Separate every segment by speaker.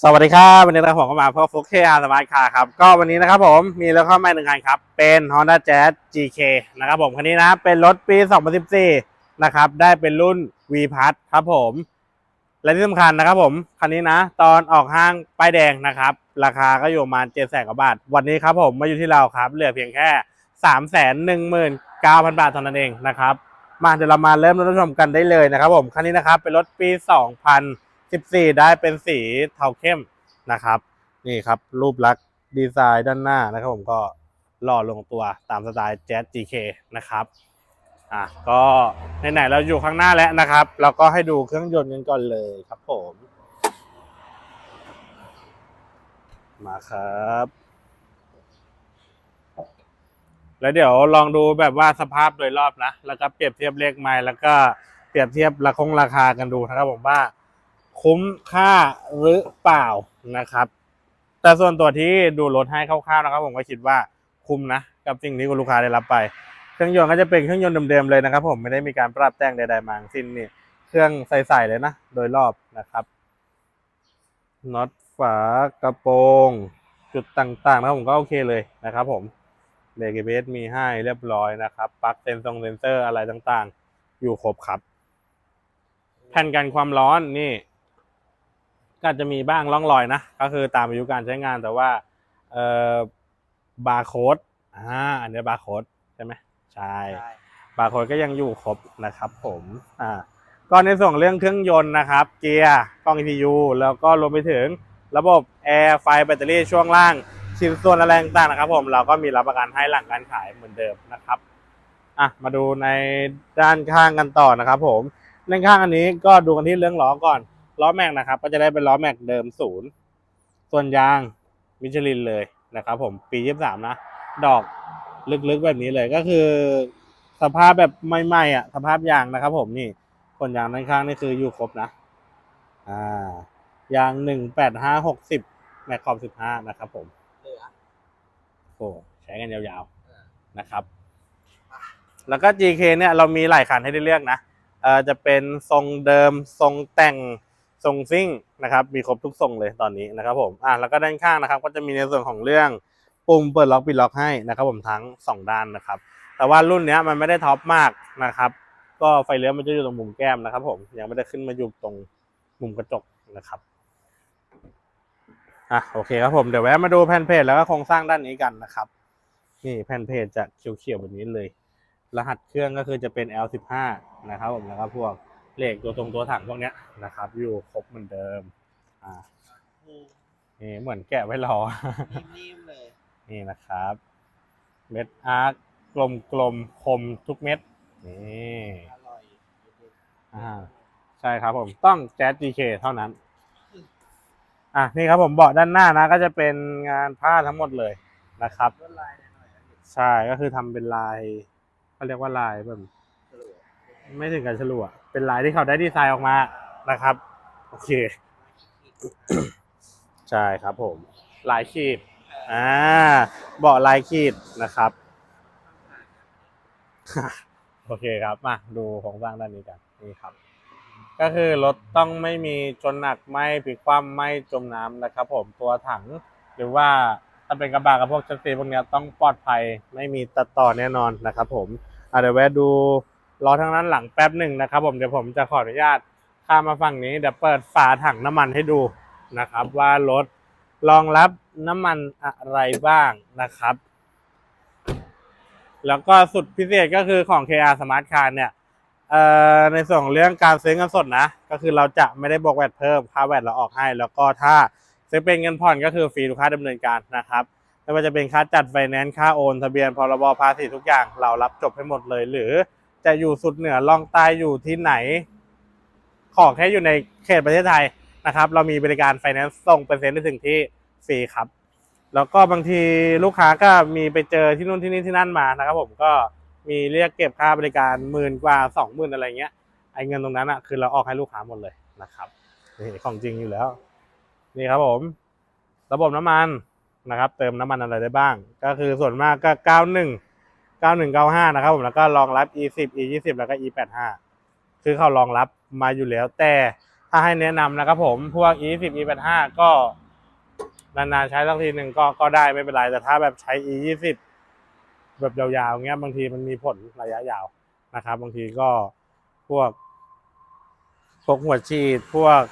Speaker 1: สวัสดีครับวันนี้นะครับผมก็มาเพบฟุกเคอาร์สมาร์ทคาร์ครับก็วันนี้นะครับผมมีรถเข้ามาหนึ่งคันครับ เป็น Honda Jazz GK นะครับผมคันนี้นะ เป็นรถปี 2014 นะครับ ได้เป็นรุ่น V p a s ครับผม และที่สำคัญนะครับผม คันนี้นะ ตอนออกห้างป้ายแดงนะครับ ราคาก็อยู่ประมาณเจ็ดแสนกว่าบาท วันนี้ครับผมมาอยู่ที่เราครับ เหลือเพียงแค่สามแสนหนึ่งหมื่นเก้าพันบาทเท่านั้นเองนะครับมาเดี๋ยวเรามาเริ่มรับชมกันได้เลยนะครับผมคันนี้นะครับเป็นรถปี 14 ได้เป็นสีเทาเข้มนะครับ นี่ครับ รูปลักษณ์ดีไซน์ด้านหน้านะครับผมก็หล่อลงตัวตามสไตล์ Jazz GK นะครับอะก็ไหนๆเราอยู่ข้างหน้าแล้วนะครับ เราก็ให้ดูเครื่องยนต์กันก่อนเลยครับผม มาครับ แล้วเดี๋ยวลองดูแบบว่าสภาพโดยรอบนะ แล้วก็เปรียบเทียบเลขไม้แล้วก็เปรียบเทียบราคงราคากันดูนะครับผมว่า คุ้มค่าหรือเปล่านะครับ แต่ส่วนตัวที่ดูรถให้คร่าวๆนะครับ ผมก็คิดว่าคุ้มนะ กับสิ่งที่คุณลูกค้าได้รับไป เครื่องยนต์ก็จะเป็นเครื่องยนต์เดิมๆเลยนะครับ ผมไม่ได้มีการปรับแต่งใดๆมาทั้งสิ้นนี่เครื่องใสๆเลยนะ โดยรอบนะครับน็อตฝากระโปรงจุดต่างๆนะครับผมก็โอเคเลยนะครับ ผมเบรกเบสมีให้เรียบร้อยนะครับปลั๊กเซนซงเซนเซอร์อะไรต่างๆ อยู่ครบครับ แผ่นกันความร้อนนี่ ก็อาจจะมีบ้างร่องรอยนะ ก็คือตามอายุการใช้งานแต่ว่าเอ่อบาร์โค้ดอ่าอันนี้บาร์โค้ดใช่ไหมใช่บาร์โค้ดก็ยังอยู่ครบนะครับผมอ่าก็ในส่วนเรื่องเครื่องยนต์นะครับ เกียร์กล้อง ECU แล้วก็รวมไปถึงระบบแอร์ไฟแบตเตอรี่ช่วงล่างชิ้นส่วนอะไรต่างๆนะครับ ผมเราก็มีรับประกันให้หลังการขายเหมือนเดิมนะครับอะมาดูในด้านข้างกันต่อนะครับ ผมด้านข้างอันนี้ก็ดูกันที่เรื่องล้อก่อน ล้อแม็กนะครับ ก็จะได้เป็นล้อแม็กเดิมศูนย์ส่วนยางมิชลินเลยนะครับ ผมปียี่สามนะ ดอกลึกๆแบบนี้เลยก็คือ สภาพแบบใหม่ๆอะสภาพยางนะครับ ผมนี่คนยางด้านข้างนี่คืออยู่ครบนะ อ่ายางหนึ่งแปดห้าหกสิบแม็กขอบสิบห้านะครับ ผม
Speaker 2: เหลือ
Speaker 1: โอ้ใช้กันยาวๆนะครับ แล้วก็ GK เนี่ยเรามีหลายคันให้ได้เลือกนะเอ่อจะเป็นทรงเดิมทรงแต่ง ทรงซิ่งนะครับมีครบทุกทรงเลยตอนนี้นะครับผมอะแล้วก็ด้านข้างนะครับ ก็จะมีในส่วนของเรื่องปุ่มเปิดล็อกปิดล็อกให้นะครับผมทั้งสองด้านนะครับ แต่ว่ารุ่นนี้มันไม่ได้ท็อปมากนะครับ ก็ไฟเลี้ยวมันจะอยู่ตรงมุมแก้มนะครับ ผมยังไม่ได้ขึ้นมาอยู่ตรงมุมกระจกนะครับอะโอเคครับผมเดี๋ยวแวะมาดูแผ่นเพจแล้วก็โครงสร้างด้านนี้กันนะครับ นี่แผ่นเพจจะเขียวๆแบบนี้เลย รหัสเครื่องก็คือจะเป็น L15 นะครับผมแล้วก็พวก เหล็กตัวตรงตัวถังพวกเนี้ยนะครับ อยู่ครบเหมือนเดิมอ่า
Speaker 2: อืม
Speaker 1: นี่เหมือนแกะไว้รอ
Speaker 2: นิ่มๆเลย
Speaker 1: นี่นะครับ เม็ดอาร์คกลมกลมๆคมทุกเม็ดนี่
Speaker 2: อร่อย
Speaker 1: อ่าใช่ครับผมต้องแจ๊ส GK เท่านั้นอะนี่ครับผมเบาะด้านหน้านะ ก็จะเป็นงานผ้าทั้งหมดเลยนะครับ
Speaker 2: ลวดลายหน่อยๆนะ
Speaker 1: ใช่ก็คือทำเป็นลายเขาเรียกว่าลายแบบ
Speaker 2: สรุป
Speaker 1: ไม่ถึงกับฉลุอะ เป็นลายที่เขาได้ดีไซน์ออกมานะครับ โอเค ใช่ครับผม ลายขีดอ่าเบาะลายขีดนะครับ โอเคครับมาดูของสร้างด้านนี้กันนี่ครับ ก็คือรถต้องไม่มีชนหนักไม่พลิกคว่ำไม่จมน้ำนะครับ ผมตัวถัง หรือว่าถ้าเป็นกระบะกับพวกชันซีพวกนี้ต้องปลอดภัยไม่มีตัดต่อแน่นอนนะครับ ผมอะเดี๋ยวแวะดู ล้อทางนั้นหลังแป๊บหนึ่งนะครับ ผมเดี๋ยวผมจะขออนุญาตข้ามมาฝั่งนี้เดี๋ยวเปิดฝาถังน้ำมันให้ดูนะครับ ว่ารถรองรับน้ำมันอะไรบ้างนะครับ แล้วก็สุดพิเศษก็คือของ KR Smart car เนี่ยในส่วนของเรื่องการซื้อเงินสดนะ ก็คือเราจะไม่ได้บวกแวดเพิ่มค่าแวดเราออกให้ แล้วก็ถ้าซื้อเป็นเงินผ่อนก็คือฟรีทุกค่าดำเนินการนะครับไม่ว่าจะเป็นค่าจัดไฟแนนซ์ค่าโอน ทะเบียนพรบภาษีทุกอย่างเรารับจบให้หมดเลยหรือ จะอยู่สุดเหนือลองใต้อยู่ที่ไหน ขอแค่อยู่ในเขตประเทศไทยนะครับ เรามีบริการไฟแนนซ์ส่งเปอร์เซ็นต์ได้ถึงที่ฟรีครับ แล้วก็บางทีลูกค้าก็มีไปเจอที่นู่นที่นี่ที่นั่นมานะครับ ผมก็มีเรียกเก็บค่าบริการหมื่นกว่าสองหมื่นอะไรเงี้ยไอ้เงินตรงนั้นอะคือเราออกให้ลูกค้าหมดเลยนะครับนี่ของจริงอยู่แล้ว นี่ครับผม ระบบน้ำมันนะครับ เติมน้ำมันอะไรได้บ้าง ก็คือส่วนมากก็ 91 91 95 นะครับผมแล้วก็รองรับ E10 E20 แล้วก็ E85 คือเขารองรับมาอยู่แล้ว แต่ถ้าให้แนะนำนะครับผมพวก e 10 e 8 5 ก็นานๆใช้สักทีหนึ่งก็ก็ได้ไม่เป็นไรแต่ถ้าแบบใช้ e 20 แบบยาวๆเงี้ยบางทีมันมีผลระยะยาวนะครับ บางทีก็พวกพวกหัวฉีดพวก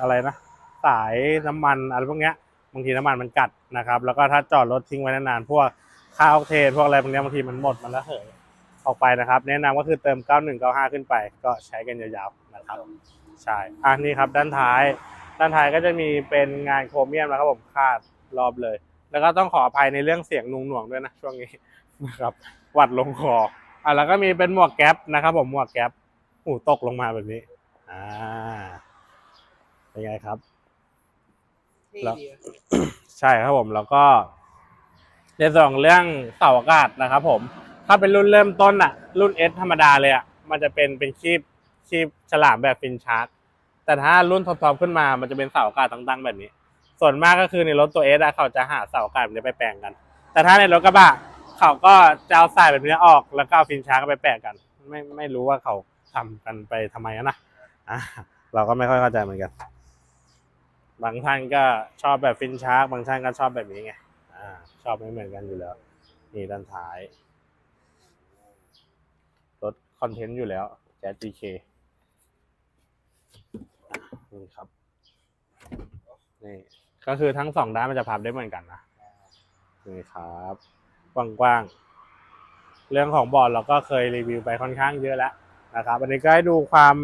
Speaker 1: อะไรนะสายน้ำมันอะไรพวกเนี้ยบางทีน้ำมันมันกัดนะครับ แล้วก็ถ้าจอดรถทิ้งไว้นานๆพวก ค่าออกเทนพวกอะไรพวกเนี้ยบางทีมันหมดมันระเหยออกไปนะครับ แนะนำก็คือเติม 91 95 ขึ้นไป ก็ใช้กันยาวๆนะครับใช่อะนี่ครับด้านท้าย ด้านท้ายก็จะมีเป็นงานโครเมียมนะครับผมคาดรอบเลย แล้วก็ต้องขออภัยในเรื่องเสียงนุงหน่วงด้วยนะช่วงนี้นะครับหวัดลงคออะแล้วก็มีเป็นหมวกแก๊ปนะครับ ผมหมวกแก๊ปหูตกลงมาแบบนี้อ่าเป็นไงครับ
Speaker 2: นี่
Speaker 1: แล้ว
Speaker 2: ดี
Speaker 1: ใช่ครับผมแล้วก็ ในส่วนของเรื่องเสาอากาศนะครับผม ถ้าเป็นรุ่นเริ่มต้นอะรุ่น S ธรรมดาเลยอะมันจะเป็นเป็นคีบคีบฉลามแบบฟินชาร์กแต่ถ้ารุ่นท็อปๆขึ้นมามันจะเป็นเสาอากาศตั้งๆแบบนี้ ส่วนมากก็คือในรถตัว S อะเขาจะหาเสาอากาศแบบนี้ไปแปลงกัน แต่ถ้าในรถกระบะเขาก็จะเอาสายแบบนี้ออกแล้วก็เอาฟินชาร์กไปแปะกัน ไม่ไม่รู้ว่าเขาทำกันไปทำไมนะอะเราก็ไม่ค่อยเข้าใจเหมือนกัน บางท่านก็ชอบแบบฟินชาร์กบางท่านก็ชอบแบบนี้ไง อ่าชอบไม่เหมือนกันอยู่แล้ว นี่ด้านท้าย รถคอนเทนต์อยู่แล้วแจ๊ส GK อะนี่ครับ นี่ก็คือทั้งสองด้านมันจะพับได้เหมือนกันนะนี่ครับกว้างๆ เรื่องของบอร์ดเราก็เคยรีวิวไปค่อนข้างเยอะแล้วนะครับ อันนี้ก็ให้ดูความ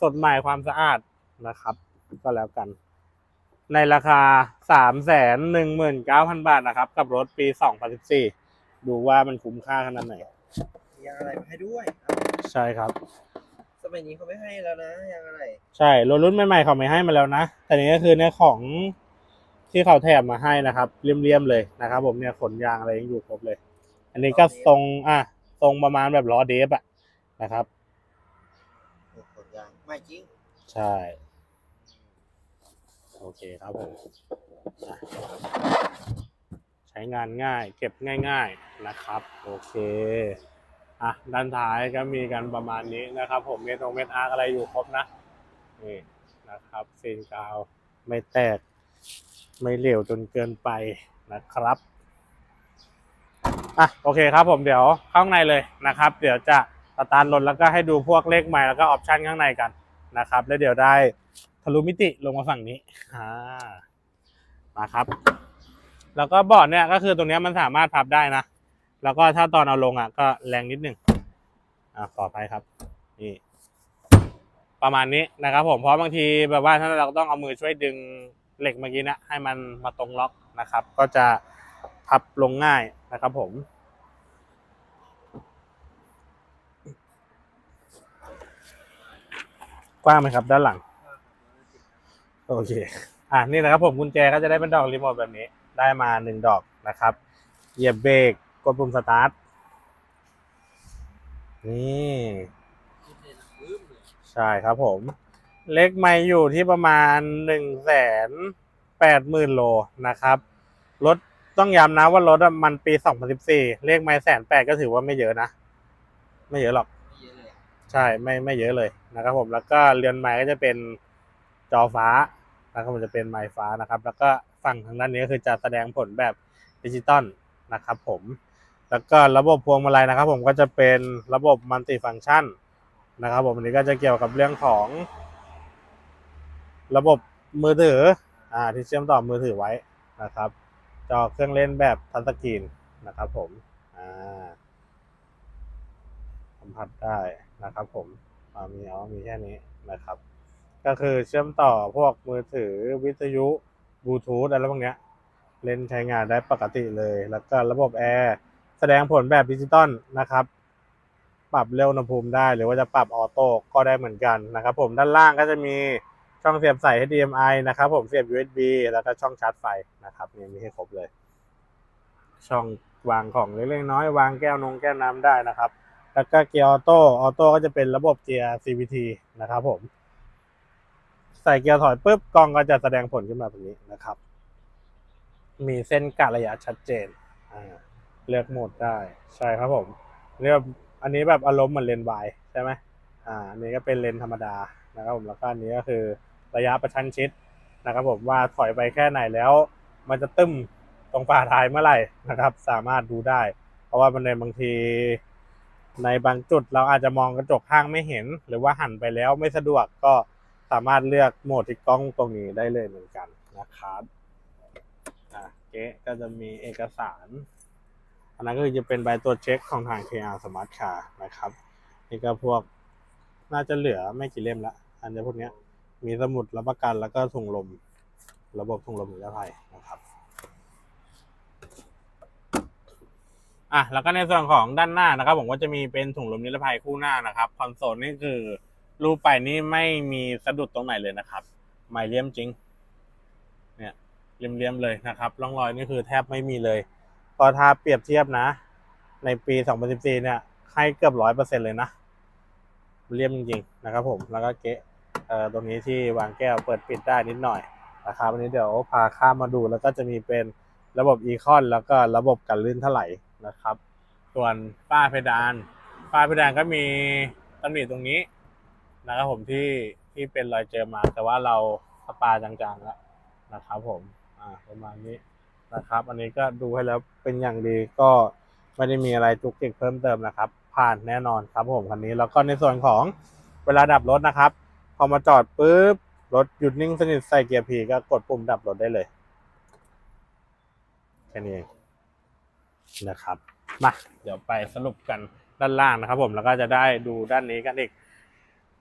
Speaker 1: สดใหม่ความสะอาดนะครับ ก็แล้วกัน ในราคาสามแสนหนึ่งหมื่นเก้าพันบาทนะครับ กับรถปีสองพันสิบสี่ดูว่ามันคุ้มค่าขนาดไหน
Speaker 2: มียางอะไรมาให้ด้วย
Speaker 1: ใช่ครับ
Speaker 2: สมัยนี้เขาไม่ให้แล้วนะยางอะไร
Speaker 1: ใช่ รถรุ่นใหม่ๆเขาไม่ให้มาแล้วนะ แต่นี้ก็คือเนี่ยของที่เขาแถมมาให้นะครับเลี่ยมๆเลยนะครับ ผมเนี่ยขนยางอะไรยังอยู่ครบเลย อันนี้ก็ทรงอะทรงประมาณแบบล้อเดฟอะนะครับ
Speaker 2: โอ้โหยางไม่จริง
Speaker 1: ใช่ โอเคครับผมใช้งานง่ายเก็บง่าย ๆนะครับ โอเคอะด้านท้ายก็มีกันประมาณนี้นะครับ ผมเมทงเมทอาร์อะไรอยู่ครบนะนี่นะครับซีนกาวไม่แตก ไม่เหลวจนเกินไปนะครับอะโอเคครับผมเดี๋ยวข้างในเลยนะครับ เดี๋ยวจะสตาร์ทรถแล้วก็ให้ดูพวกเลขไมล์แล้วก็ออปชันข้างในกันนะครับ แล้วเดี๋ยวได้ ทะลุมิติลงมาฝั่งนี้อ่ามาครับ แล้วก็เบาะเนี่ยก็คือตรงเนี้ยมันสามารถพับได้นะ แล้วก็ถ้าตอนเอาลงอะ ก็แรงนิดหนึ่งอะขออภัยครับ นี่ประมาณนี้นะครับผมเพราะบางทีแบบว่าถ้าเราต้องเอามือช่วยดึงเหล็กเมื่อกี้เนะให้มันมาตรงล็อกนะครับ ก็จะพับลงง่ายนะครับผม กว้างไหมครับด้านหลัง โอเค อะนี่นะครับผมกุญแจก็จะได้เป็นดอกรีโมทแบบนี้ ได้มาหนึ่งดอกนะครับเหยียบเบรกกดปุ่มสตาร์ทนี่
Speaker 2: ขึ้นเลยนะบึ้มเลย
Speaker 1: ใช่ครับผม เล็กไม่อยู่ที่ประมาณหนึ่งแสนแปดหมื่นโลนะครับรถต้องย้ำนะว่ารถอะมันปีสองพันสิบสี่เลขไม่แสนแปดก็ถือว่าไม่เยอะนะ ไม่เยอะหรอก
Speaker 2: ไม่เยอะเลยอะ
Speaker 1: ใช่ไม่ไม่เยอะเลยนะครับผมแล้วก็เรือนไม้ก็จะเป็นจอฟ้า นะครับผมจะเป็นไม้ฟ้านะครับ แล้วก็ฝั่งทางด้านนี้ก็คือจะแสดงผลแบบดิจิตอลนะครับผมแล้วก็ระบบพวงมาลัยนะครับ ผมก็จะเป็นระบบมัลติฟัง c t ชันนะครับผมอันนี้ก็จะเกี่ยวกับเรื่องของ ระบบมือถืออ่าที่เชื่อมต่อมือถือไว้นะครับ จอเครื่องเล่นแบบทัชสกรีนนะครับ ผมอ่าสัมผัสได้นะครับ ผมมีอ๋อมีแค่นี้นะครับ ก็คือเชื่อมต่อพวกมือถือวิทยุบลูทูธอะไรพวกเนี้ย เล่นใช้งานได้ปกติเลย แล้วก็ระบบแอร์แสดงผลแบบดิจิตอลนะครับ ปรับเร็วอุณหภูมิได้หรือว่าจะปรับออโต้ก็ได้เหมือนกันนะครับผมด้านล่างก็จะมีช่องเสียบใส่ HDMI นะครับผมเสียบ USB แล้วก็ช่องชาร์จไฟนะครับนี่มีให้ครบเลย ช่องวางของเล็กๆน้อยวางแก้วนงแก้วน้ำได้นะครับ แล้วก็เกียร์ออโต้ออโต้ก็จะเป็นระบบเกียร์ CVT นะครับผม ใส่เกียร์ถอยปุ๊บกล้องก็จะแสดงผลขึ้นมาแบบนี้นะครับ มีเส้นกะระยะชัดเจนเลือกโหมดได้ใช่ครับผมเรียกอันนี้แบบอารมณ์เหมือนเลนส์วายใช่ไหมอ่าอันนี้ก็เป็นเลนธรรมดานะครับผมแล้วก็อันนี้ก็คือระยะประชันชิดนะครับผมว่าถอยไปแค่ไหนแล้ว มันจะตึ้มตรงฝาท้ายเมื่อไหร่นะครับ สามารถดูได้ เพราะว่ามันในบางทีในบางจุดเราอาจจะมองกระจกข้างไม่เห็น หรือว่าหันไปแล้วไม่สะดวกก็ สามารถเลือกโหมดที่กล้องตรงนี้ได้เลยเหมือนกันนะครับอะเก๊ก็จะมีเอกสาร อันนั้นก็คือจะเป็นใบตรวจเช็คของทาง KR Smart Car นะครับ นี่ก็พวกน่าจะเหลือไม่กี่เล่มละอันนี้พวกนี้มีสมุดรับประกันแล้วก็ถุงลม ระบบถุงลมนิรภัยนะครับอะแล้วก็ในส่วนของด้านหน้านะครับ ผมก็จะมีเป็นถุงลมนิรภัยคู่หน้านะครับคอนโซลนี่คือ รูปไปนี่ไม่มีสะดุดตรงไหนเลยนะครับ ไม่เลี่ยมจริง เนี่ยเลี่ยมๆเลยนะครับร่องรอยนี่คือแทบไม่มีเลยพอถ้าเปรียบเทียบนะ ในปี 2014 เนี่ย ให้เกือบร้อยเปอร์เซ็นเลยนะ เลี่ยมจริงๆนะครับ ผมแล้วก็เกะเอ่อตรงนี้ที่วางแก้วเปิดปิดได้นิดหน่อยนะครับวันนี้เดี๋ยวพาข้ามมาดูแล้วก็จะมีเป็นระบบอีคอนแล้วก็ระบบกันลื่นถลายนะครับ ส่วนฝ้าเพดานฝ้าเพดานก็มีตำหนิตรงนี้ นะครับผมที่ที่เป็นรอยเจอมา แต่ว่าเราสปาจางๆแล้วนะครับผมอ่าประมาณนี้นะครับ อันนี้ก็ดูให้แล้วเป็นอย่างดีก็ไม่ได้มีอะไรจุกจิกเพิ่มเติมนะครับ ผ่านแน่นอนครับผมคันนี้แล้วก็ในส่วนของเวลาดับรถนะครับ พอมาจอดปุ๊บรถหยุดนิ่งสนิทใส่เกียร์พีก็กดปุ่มดับรถได้เลยแค่นี้เองนะครับ มา เดี๋ยวไปสรุปกันด้านล่างนะครับผมแล้วก็จะได้ดูด้านนี้กันอีก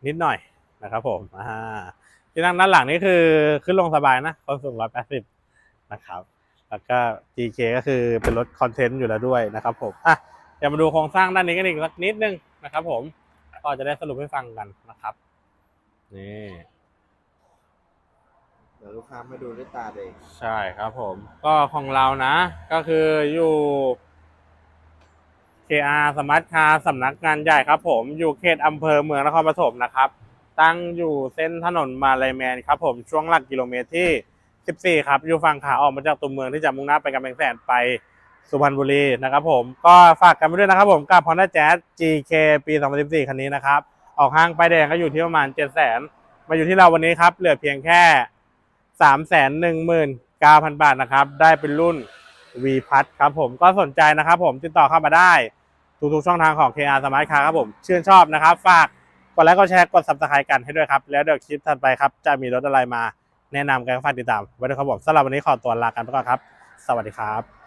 Speaker 1: นิดหน่อยนะครับผมอ่าที่นั่งด้านหลังนี่คือขึ้นลงสบายนะความสูงร้อยแปดสิบนะครับ แล้วก็ GK ก็คือเป็นรถคอนเทนต์อยู่แล้วด้วยนะครับผมอะเดี๋ยวมาดูโครงสร้างด้านนี้กันอีกสักนิดนึงนะครับผมก็จะได้สรุปให้ฟังกันนะครับนี่
Speaker 2: เดี๋ยวลูกค้ามาดูด้วยตาเอง
Speaker 1: ใช่ครับผม ก็ของเรานะ ก็คืออยู่ KR สมาร์ทคาร์สำนักงานใหญ่ครับผมอยู่เขตอำเภอเมืองนครปฐมนะครับ ตั้งอยู่เส้นถนนมาลายแมนครับผมช่วงหลักกิโลเมตรที่ 14 ครับ อยู่ฝั่งขาออกมาจากตัวเมืองที่จะมุ่งหน้าไปกำแพงแสนไปสุพรรณบุรีนะครับผมก็ฝากกันไปด้วยนะครับผมกับ Honda Jazz GK ปี 2014 คันนี้นะครับ ออกห้างป้ายแดงก็อยู่ที่ประมาณ 700,000 มาอยู่ที่เราวันนี้ครับ เหลือเพียงแค่ 319,000 บาทนะครับ ได้เป็นรุ่น V พัทครับผมก็สนใจนะครับผมติดต่อเข้ามาได้ ทุกๆช่องทางของ KR Smart Car ครับผม ชื่นชอบนะครับ ฝากกดไลค์กดแชร์กด subscribe กันให้ด้วยครับ แล้วเดี๋ยวคลิปถัดไปครับ จะมีรถอะไรมาแนะนำกันฝากติดตามไว้ด้วยครับผมสำหรับวันนี้ขอตัวลากันไปก่อนครับ สวัสดีครับ